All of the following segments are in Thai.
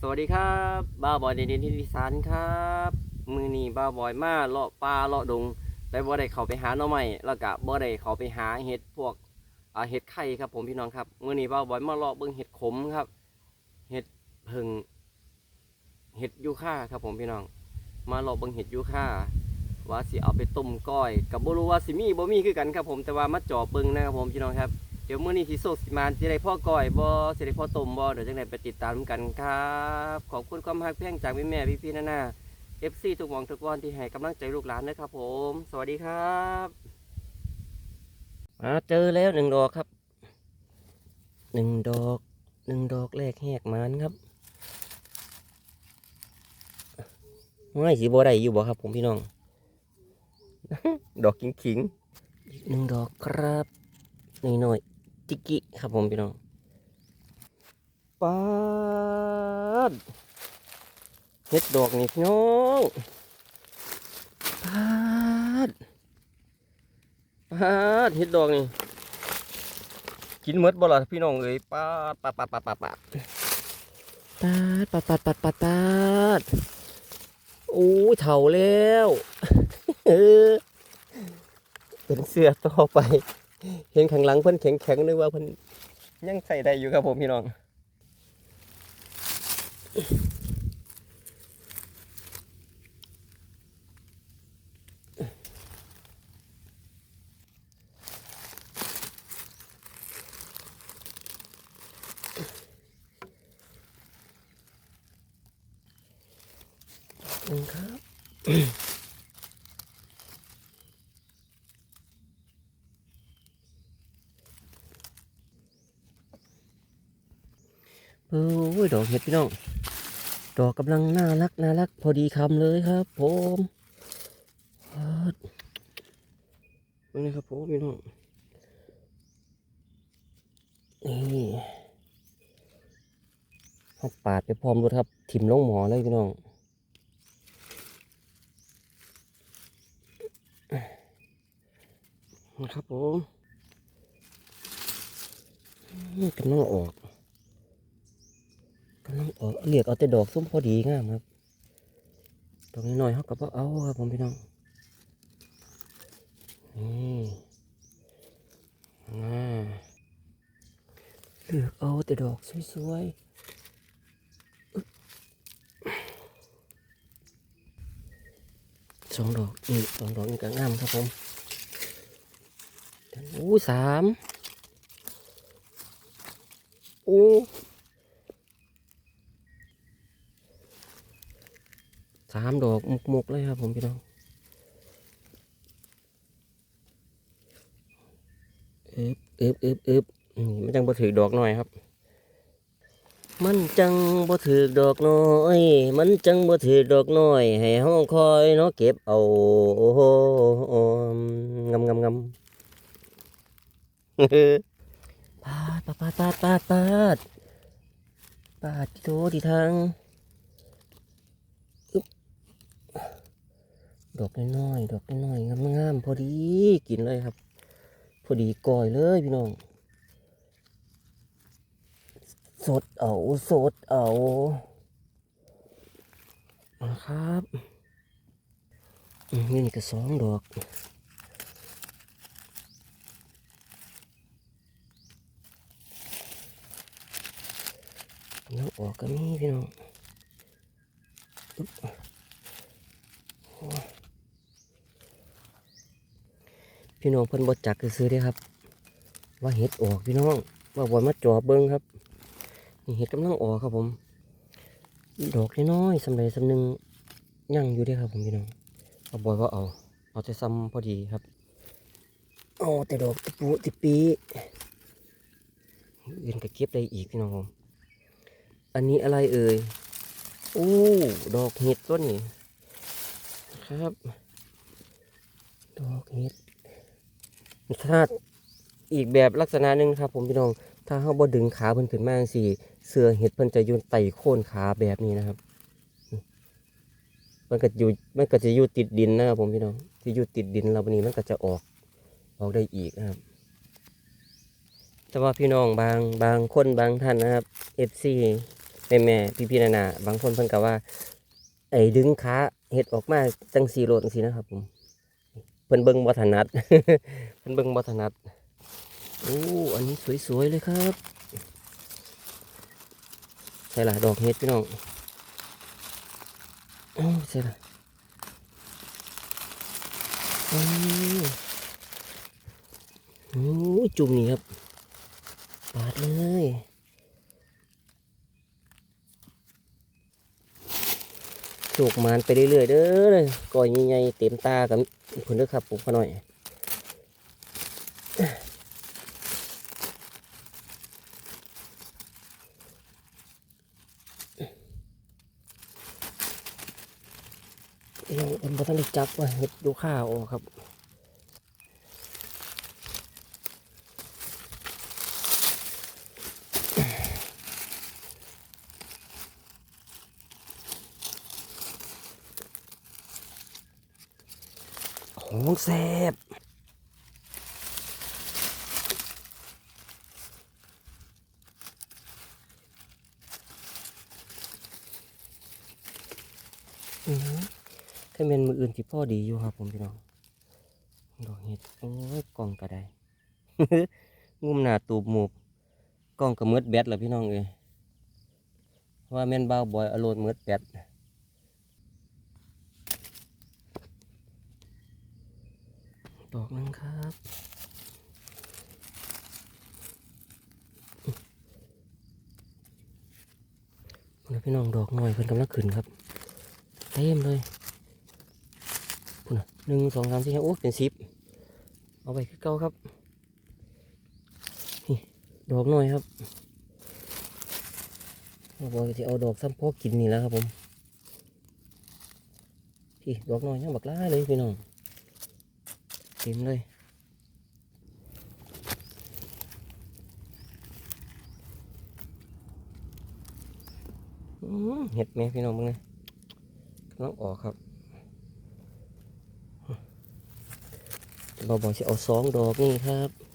สวัสดีครับบ้าบอยเดนดินที่ดิสานครับ มือนี้บ้าบอยมาเลาะป่าเลาะดงแต่บ่ได้เขาไปหาหน่อไม้แล้วก็บ่ได้เขาไปหาเห็ดพวกอ่าเห็ดไข่ครับผมพี่น้องครับมือนี้บ้าบอยมาเลาะเบิ่งเห็ดขมครับเห็ดเพิงเห็ดยูค่าครับผมพี่น้อง มาเลาะเบิ่งเห็ดยูค่าว่าสิเอาไปต้มก้อยกับบ่รู้ว่าสิมีบ่มีคือกันครับผมแต่ว่ามาจาะเบิ่งนะครับผมพี่น้องครับ เดี๋ยวมื้อนี้ที่โซกสิมานสิได้พ่อก้อยบ่สิได้พ่อต้มบ่เดี๋ยวจังไดไปติดตามกันครับ ขอบคุณความรักเพียงจากแม่แม่ๆพี่ๆนาๆ FC ทุกหวังทุกวันที่ให้กำลังใจลูกหลานนะครับผม สวัสดีครับมาเจอแล้วหนึ่งดอกครับหนึ่งดอกหนึ่งดอกแรกแหกมันครับไม่สีบัวได้อยู่บ่ครับผมพี่น้อง ดอกขิงขิงอีกหนึ่งดอกครับหน่อยๆ จิกกิครับผมพี่น้องปาดเฮ็ดดอกนี่พี่น้องปาดปาดเฮ็ดดอกนี่กินหมดบ่ล่ะพี่น้องเอ้ยปาดปาดปาดปาดปาดปาดปาดปาดปาดปาดปาดปาดโอ้ยเฒ่าแล้วเออเป็นเสื้อต่อไป เห็นข้างหลังเพิ่นแข็งแข็งนึกว่าเพิ่นยังใส่ได้อยู่ครับผมพี่น้องหนึ่งครับ โอ้ย ดอกเห็ดพี่น้องดอกกำลังน่ารักน่ารัก พอดีคำเลยครับ ผมครับนี่ครับผมพี่น้องนี่เขาปาดไปพร้อมรถครับ ถิ่มลงหมอเลยพี่น้องนะครับผมนี่กำลังออก ออกเรียกเอาแต่ดอกส้มพอดีงามครับดอกน้อยเขาก็บ่เอาครับผมพี่น้องนี่อ่าเลือกเอาแต่ดอกสวยๆสองดอกนี่สองดอกนี่ก็งามครับผมอู้สามอู้ สามดอกมุกๆเลยครับผมพี่น้องเอ๊บเอ๊บเอ๊บเอ๊บมันจังบ่ถือดอกหน่อยครับ มันจังบ่ถือดอกน้อย มันจังบ่ถือดอกน้อย ให้ห้องคอยเนาะเก็บเอาโอ้โหงำงำงำปาดปาดปาดปาดปาดปาดปาดที่โถที่ทาง ดอกน้อยๆดอกน้อยๆงามๆพอดีกินเลยครับ พอดีก่อยเลยพี่น้องสดเอาสดเอานะครับอืมนี่นี่ก็สองดอกน้องออกก็มีพี่น้องอึ๊บ พี่น้องเพิ่นบ่จักซื้อๆเด้ครับ ว่าเห็ดออกพี่น้องว่าบอยมาจอบเบิ้งครับนี่เห็ดกำลังออกครับผม ดอกน้อยๆสำไรสำหนึงยั่งอยู่เด้ครับผมพี่น้องว่าบอยว่าเอา เอาแต่ซ้ำพอดีครับเอาแต่ดอกตะปูติปีอื่นก็เก็บได้อีกพี่น้องผมอันนี้อะไรเอ่ยโอ้ดอกเห็ดต้นนี่ครับ ดอกเห็ด ถ้าอีกแบบลักษณะหนึ่งครับ ผมพี่น้อง ถ้าเขาบ่ดึงขาเพิ่นขึ้นมาจังซี่เสือเห็ดเพิ่นจะยุ่ไต่โค่นขาแบบนี้นะครับ มันก็อยู่มันก็จะอยู่ติดดินนะครับผมพี่น้องที่อยู่ติดดินเราวันนี้มันก็จะออกออกได้อีกนะครับ แต่ว่าพี่น้องบางบางคนบางท่านนะครับ FC แม่แม่พี่พี่ๆนานาบางคนเพิ่นก็ว่า ไอ้ดึงขาเห็ดออกมาจังสีโลดจังสีนะครับผม เพิ่นเบิ่งบ่ถนัดเพิ่นเบิ่งบ่ถนัดโอ้อันนี้สวยๆเลยครับใช่ล่ะดอกเห็ดพี่น้องโอ้ใช่ล่ะโอ้โอ้จุ่มนี่ครับปาดเลย โศกมานไปเรื่อยๆเด้อเลยก่อยใหญ่ๆเต็มตากับคุณเด้อครับผมขอหน่อยยังเป็นบทันได้จับว่าเห็ดดูข้าวออกครับ แซ่บอือหือถ้าเป็นมืออื่นที่พ่อดีอยู่ครับผมพี่น้อง ดอกเห็ด โอ้ยกล่องก็ได้งุมหนาตูบหมูบกล้องก็มืดแบตแล้วพี่น้องเอ้ยว่าแม่นบ้าบอยอโลดมืดแบต ดอกนึงครับพุ่นะพี่น้องดอกหน่อยเพิ่นกำลังขึ้นครับ เต็มเลยพุ่นหนึ่งสองสามสี่ห้าโอ้เป็นสิบเอาไปคือเก่าครับนี่ดอกหน่อยครับเราบอกจะเอาดอกซ้ำพอกินนี่แล้วครับผมพี่ดอกหน่อยยังบักล้าเลยพี่น้อง ต็มเลยเห็ดแม่พี่น้องมึงไงกำลังออกครับเราบอกจะเอาสองดอกนี่ครับ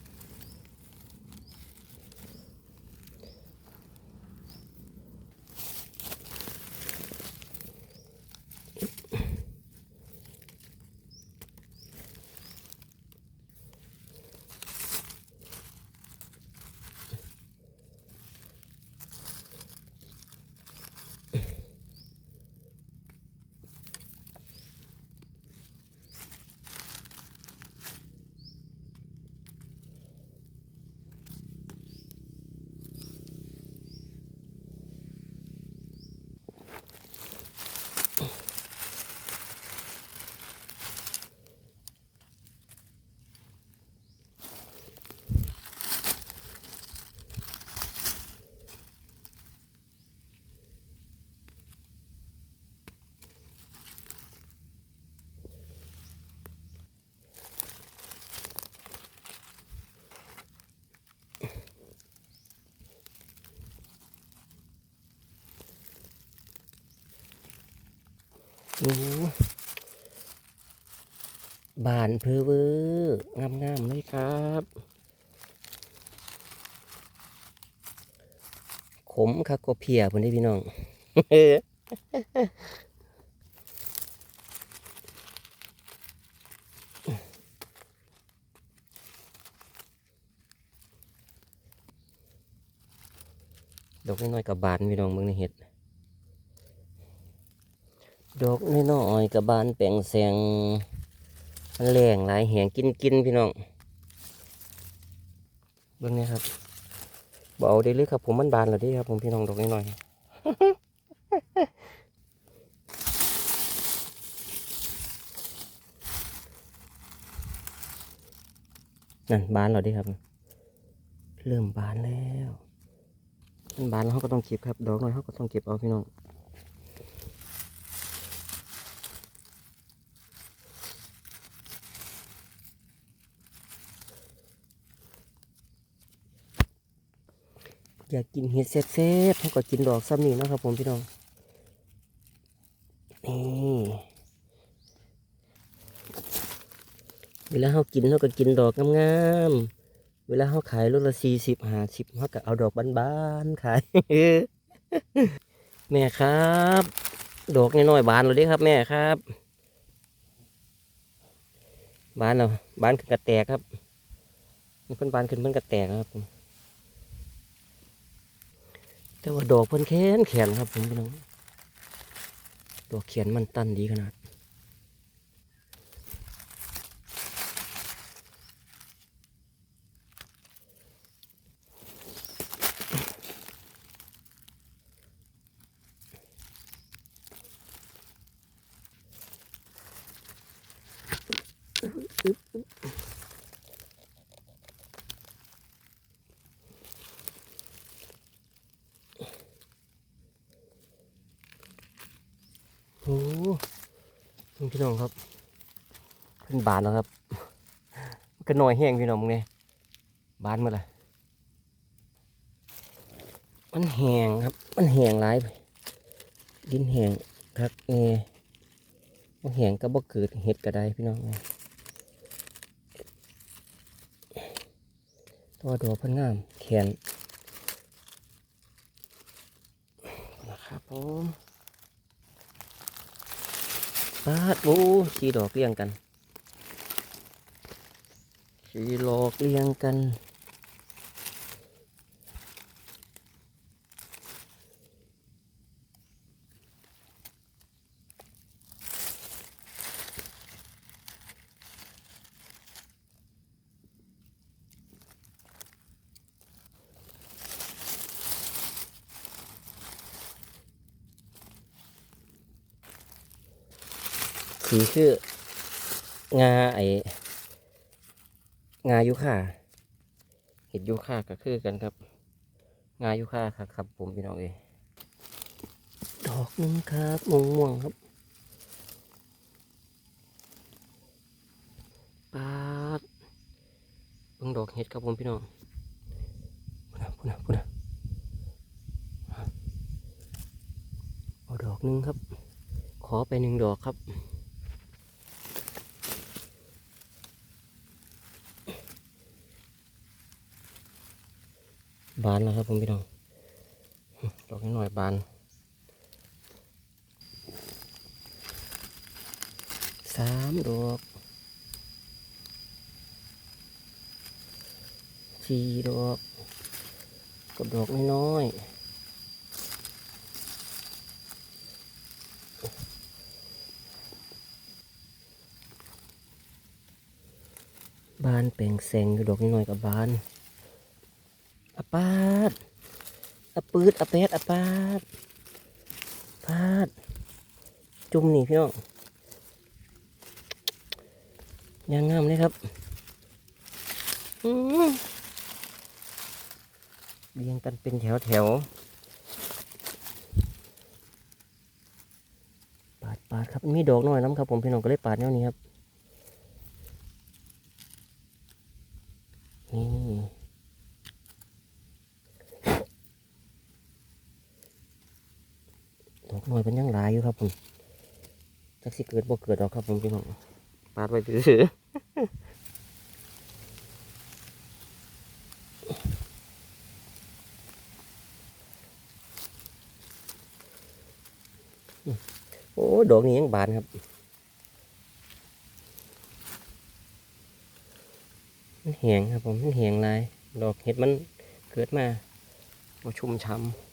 โอ้บานเพอเวอร์งามงามๆเลยครับ ขมคักก็เพียพุ่นได้พี่น้องดอกน้อยกับบานพี่น้องเบิ่งในเห็ด ดอกน้อยกับบานแปลงแสงมันแรงหลายแหงกินกินพี่น้องเบิ่งนี่ครับบเอาได้เลยครับผมมันบานแล้วด้ครับผมพี่น้องดอกน้อยนั่นบานแล้วเด้ครับ เริ่มบานแล้วมันบานแล้วเขาก็ต้องเก็บครับ ดอกน้อยเขาก็ต้องเก็บเอาพี่น้อง อยากกินเห็ดแซ่บๆเขาก็กินดอกซ้ำนี่นะครับผมพี่น้องนี่เวลาเขากินเขาก็กินดอกงามๆเวลาเขาขายรถละสี่สิบห้าสิบเขาก็เอาดอกบานๆขายแม่ครับ ดอกน้อยๆบานเลยดิครับ แม่ครับบานเหรอบานขึ้นกระแตกครับมันเป็นบานขึ้นเพิ่นกระแตกครับผม แต่ว่าดอกเพิ่นแข็งแข็งครับผมพี่น้องดอกเขียนมันตันดีขนาด โอ้นี่พี่น้องครับเป็น บานแล้วครับก็หน่อยแห้งพี่น้องมึงเนี่ยบานเมื่อไหรมันแห้งครับ มันแห้งหลายไปดินแห้งครับเอมันแห้งก็บ่เกิดเห็ดก็ได้พี่น้องเอ้ยตัวดอกพันงามแขนนะครับผมปาดโอ้สีดอกเรียงกัน สีดอกเรียงกัน สีคืองาไอ งายุค่าเห็ดยุค่าก็คือกันครับ งายุค่าครับครับ ผมพี่น้องเอยดอกหนึงครับม่วงม่วงๆครับปาดเบิ่งดอกเห็ดครับผมพี่น้องพูนะพูนะพูนะเอาดอกหนึงครับ ขอไปหนึ่งดอกครับ บานแล้วครับผมพี่น้องดอกนิดหน่อยบานสามดอกสี่ดอกกับดอกน้อยบานแปลงแสงอยู่ดอกนิดหน่อยกับบาน ปาดอะปืดอะแปดอะปาดปาด จุ่มนี่พี่น้องยางงามเลยครับอืมเรียงกันเป็นแถวแถวปาดปาดครับ มีดอกน้อยน้ำครับผมพี่น้องก็เลยปาดแนวนี้ครับ นี่ ดอกน้อยเป็นยังหลายอยู่ครับผมจักสิเกิดบ่เกิดดอกครับผมพี่น้องปาดไว้ถือโอ้ดอกนี้ยังบานครับมันแหงครับผมมันแหงลาย ดอกเห็ดมันเกิดมาบ่ชุ่มช้ำ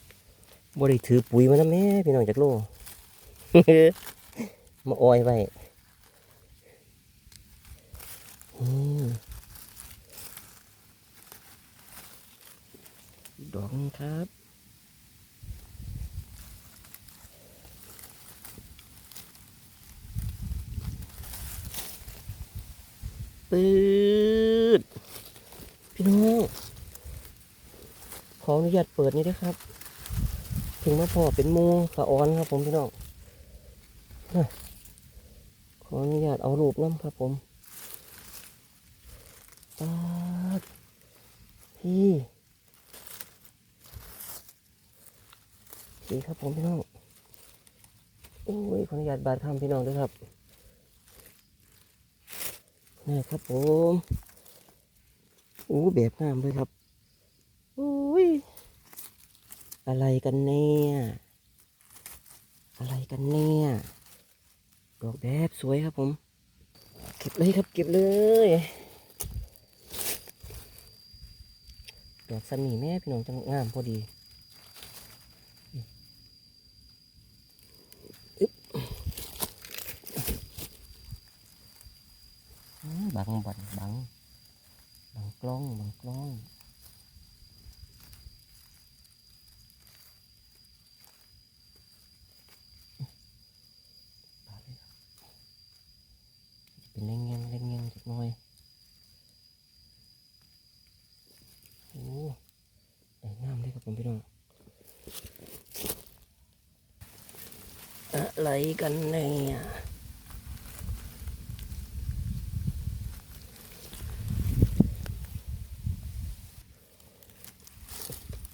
บ่ได้ถือปุ๋ยมานะแม่พี่น้องจากโลมาออยไว้ดอกครับปืดพี่น้องขออนุญาตเปิดนี่ด้วยครับ ถึงมาพอเป็นมูสะออนครับผมพี่น้องขออนุญาตเอารูปน้ำครับผมปาดพี่พี่ครับผมพี่น้องโอ้ยขออนุญาตบาดคำพี่น้องด้วยครับนี่ครับผมโอ้แบบงามเลยครับโอ้ย อะไรกันเนี่ย อะไรกันเนี่ย ดอกแบบสวยครับผม เก็บเลยครับเก็บเลย ดอกสมีแม่พี่น้องจังงามพอดีอึ๊บอื้อบังบังบังบังกล้องบังกล้องปาดเลยครับจะ เป็นเล่งเงี้ยงเล่งเงี้ยงจักหน่อยโอ้ได้งามเลยครับผมพี่น้องอะไรกันเนี่ย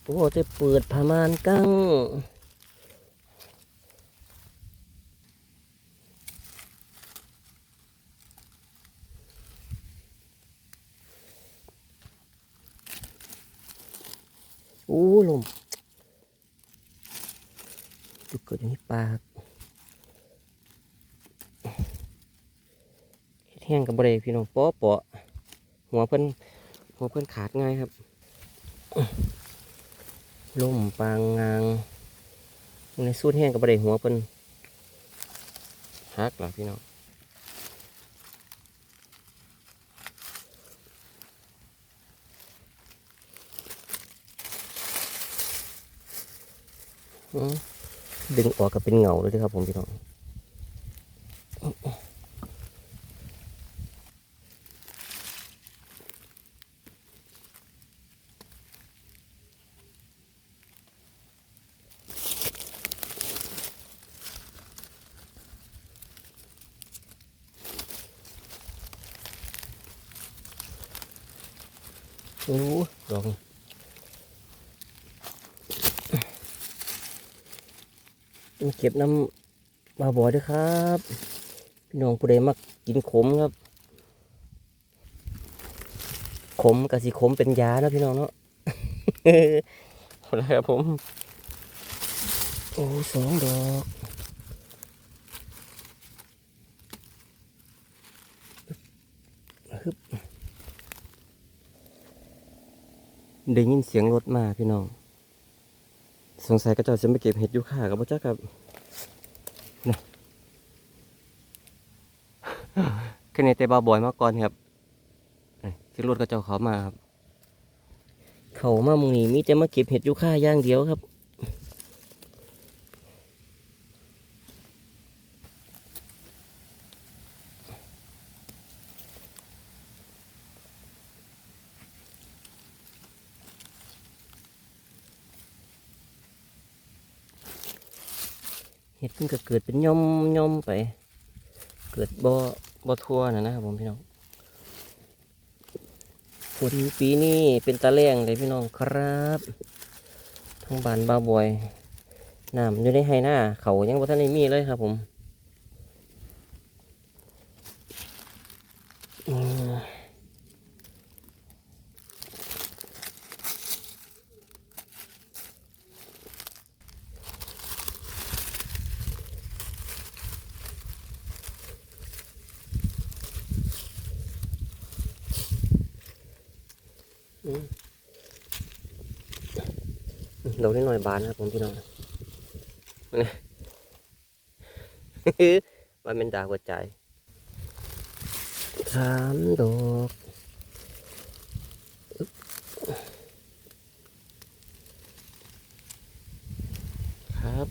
โอ้จะเปิดผามานกั้งโอ้ ลมจุดเกิดอยู่ในปากแห้งกับบริพี่น้องปาะเปาะหัวเพิ่นหัวเพิ่นขาดง่ายครับล่มปางงางในสูดแห้งกับบริหัวเพิ่นฮักหรอพี่น้อง ดึงออกก็เป็นเหงาเลยครับผมพี่น้องโอ้ดอกนี่มาเก็บน้ำมาบ่อยด้วยครับ พี่น้องผู้ใดมักกินขมครับ ขมกับสิขมเป็นยานะพี่น้องเนาะอะไรครับผม โอ้สองดอกฮึบได้ยินเสียงรถมาพี่น้อง สงสัยก็เจะจะมาเก็บเห็ดอยูค่ากับพ่อจ้าครับนะ แค่นี้แต่บาบอยมาก่อนครับนี่ที่รถก็เจ้าเขามาครับ เขามามึงนี่มีแต่มาเก็บเห็ดยูค่าย่างเดียวครับเห็ดมันก็เกิดเป็นย่อมย่อมไป เกิดบ่อ บอทัวนะนะครับผมพี่น้องฝนปีนี้เป็นตะแรงเลยพี่น้องครับทั้งบานบาบอยน้ำอยู่ในไฮหน้าเขายังบ่ทันได้มีเลยครับผม เราได้หน่อยบานครับผมพี่น้องนี่ว่าเป็นดาวหัวใจสามดอกอึ๊บครับ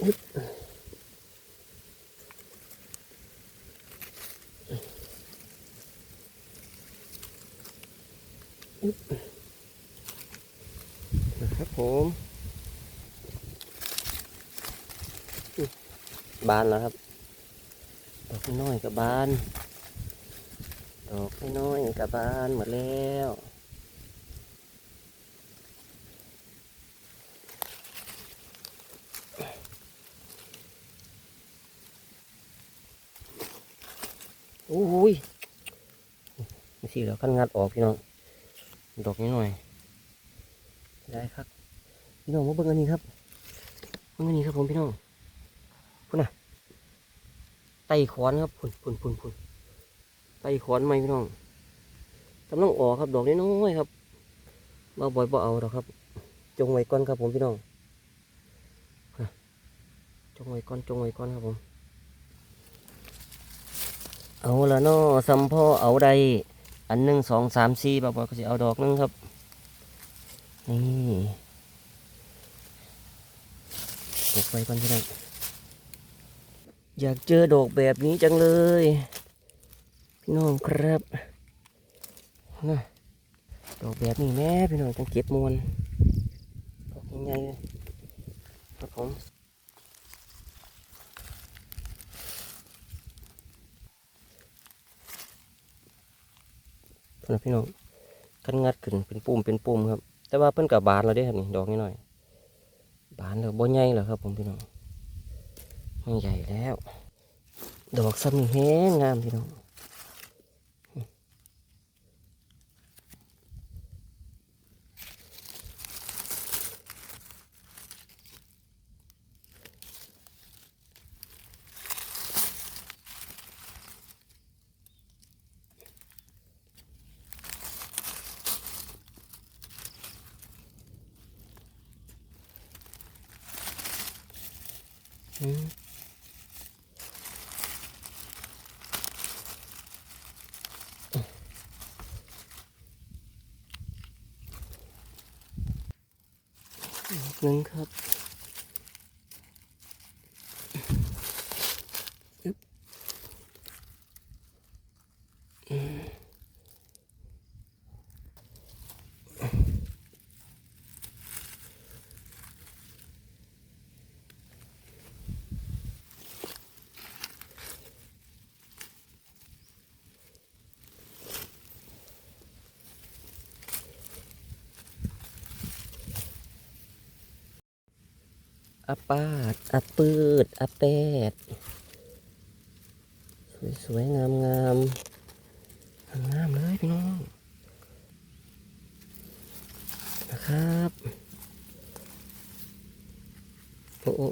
อึ๊บอึ๊บนะครับผมอุ๊ย บานแล้วครับ ดอกน้อยกับบาน ดอกน้อยกับบานหมดแล้วโอ้ยไม่สิแล้วขั้นงัดออกพี่น้อง ดอกนิดหน่อย ได้ครับ พี่น้องมาเบิ่งอันนี้ครับเบิ่งอันนี้ครับผมพี่น้อง ต่ขอนครับพุ่นพุ่นพุ่นพุ่นไต่ขอนไหมพี่น้องกำลังออกครับดอกน้อยครับมาบ่อยบ่เอาดอกครับ จงไว้ก่อนครับผมพี่น้องจงไว้ก่อนจงไว้ก่อนครับผม เอาละเนาะสัมพ่อเอาใดอันหนึ่งสองสามสี่บ่บ่ก็จะเอาดอกนึงครับ นี่ตกไปก่อนพี่น้อง อยากเจอดอกแบบนี้จังเลย พี่น้องครับนะดอกแบบนี้แม่พี่น้องต้องเก็บมวลดอกใหญ่ๆเลยครับผมพนะพี่น้องกันงัดขึ้นเป็นปุ่มเป็นปุ่มครับ แต่ว่าเพิ่นกับบานเราได้ครับนี่ดอกนิดหน่อย บานแล้วบ่ใหญ่แล้วครับผมพี่น้อง ไม่ใหญ่แล้ว ดอกซ้ำนี่แห้งงามพี่น้องอืมดอกห นึ่งครับ อาปาดอาปืดอาแปด สวยๆงามๆงามเลยพี่น้อง นะครับ โอ้โอ้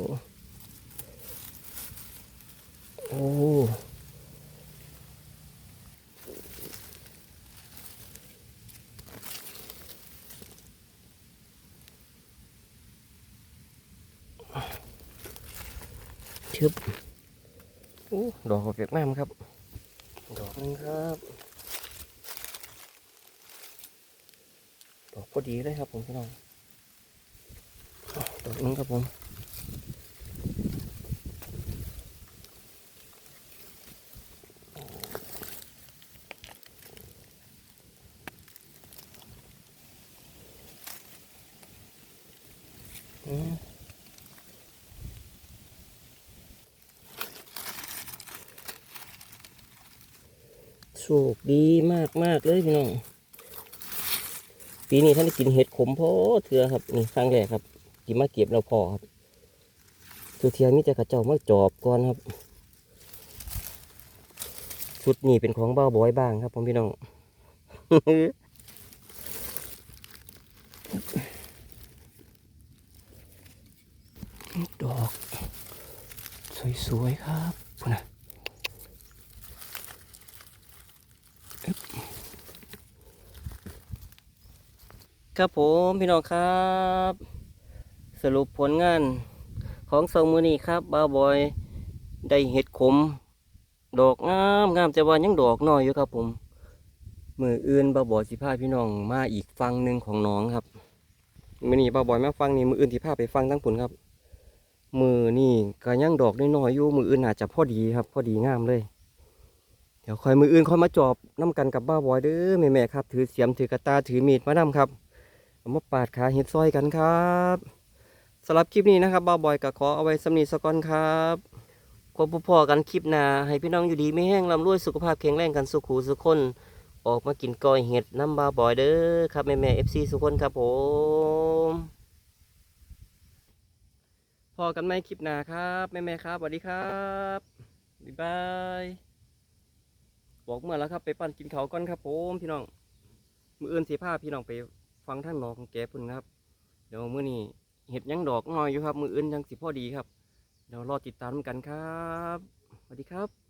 โอ้ ชึบโอ้ดอกเวียดนามครับ ดอกหนึงครับ ดอกพอดีเลยครับผมพี่น้องอ้าวดอกหนึงครับผม อืม โชคดีมา กมากเลยพี่น้องปีนี้ท่านได้กินเห็ดขมพอเถื่อครับนี่ครั้งแรกครับ กินมาเก็บเราพอครับตัวเทียมิจะกระเจ้ามาจอบก่อนครับ ชุดนี้เป็นของเบ้าบอยบ้างครับผมพี่น้องดอก สวยๆครับพุ่นะ ครับผมพี่น้องครับ สรุปผลงานของสองมือนี้ครับบ้าบอยได้เห็ดขม ดอกงามงามแต่ว่ายังดอกน้อยอยู่ครับผมมืออื่นบ้าบอยสิพาพี่น้องมาอีกฟังหนึ่งของน้องครับมือนี้บ้าบอยมาฟังนี่มืออื่นสิพาไปฟังทั้งผลครับ มือนี่ก็ยังดอกน้อยอยู่มืออื่นอาจจะพอดีครับ พอดีงามเลยเดี๋ยวคอยมืออื่นคอยมาจอบน้ำกันกับบ้าบอยเด้อแม่ๆครับ ถือเสียมถือกระตาถือมีดมานํครับ มาปาดขาเห็ดซอยกันครับสำหรับคลิปนี้นะครับบ่าวบอยก็ขอเอาไว้สำนีสกอนครับพบพ่อๆกันคลิปหน้าให้พี่น้องอยู่ดีไม่แห้งลำรวยสุขภาพแข็งแรงกันสุขหูสุขคน ออกมากินกอยเห็ดน้ำบ่าวบอยเด้อครับแม่แม่เอฟซีสุขคนครับผมพอกันไหมคลิปหน้าครับแม่แม่ครับสวัสดีครับบ๊ายบายบอกเมื่อแล้วครับไปปั่นกินเขาก่อนครับผมพี่น้องมืออื่นสีผ้าพี่น้องไป ฟังทางหนอของแกพุ่นครับ เดี๋ยวมื้อนี้เห็ดยังดอกน้อยอยู่ครับ มืออื่นยังสิพอดีครับ เดี๋ยวรอติดตามกันครับ สวัสดีครับ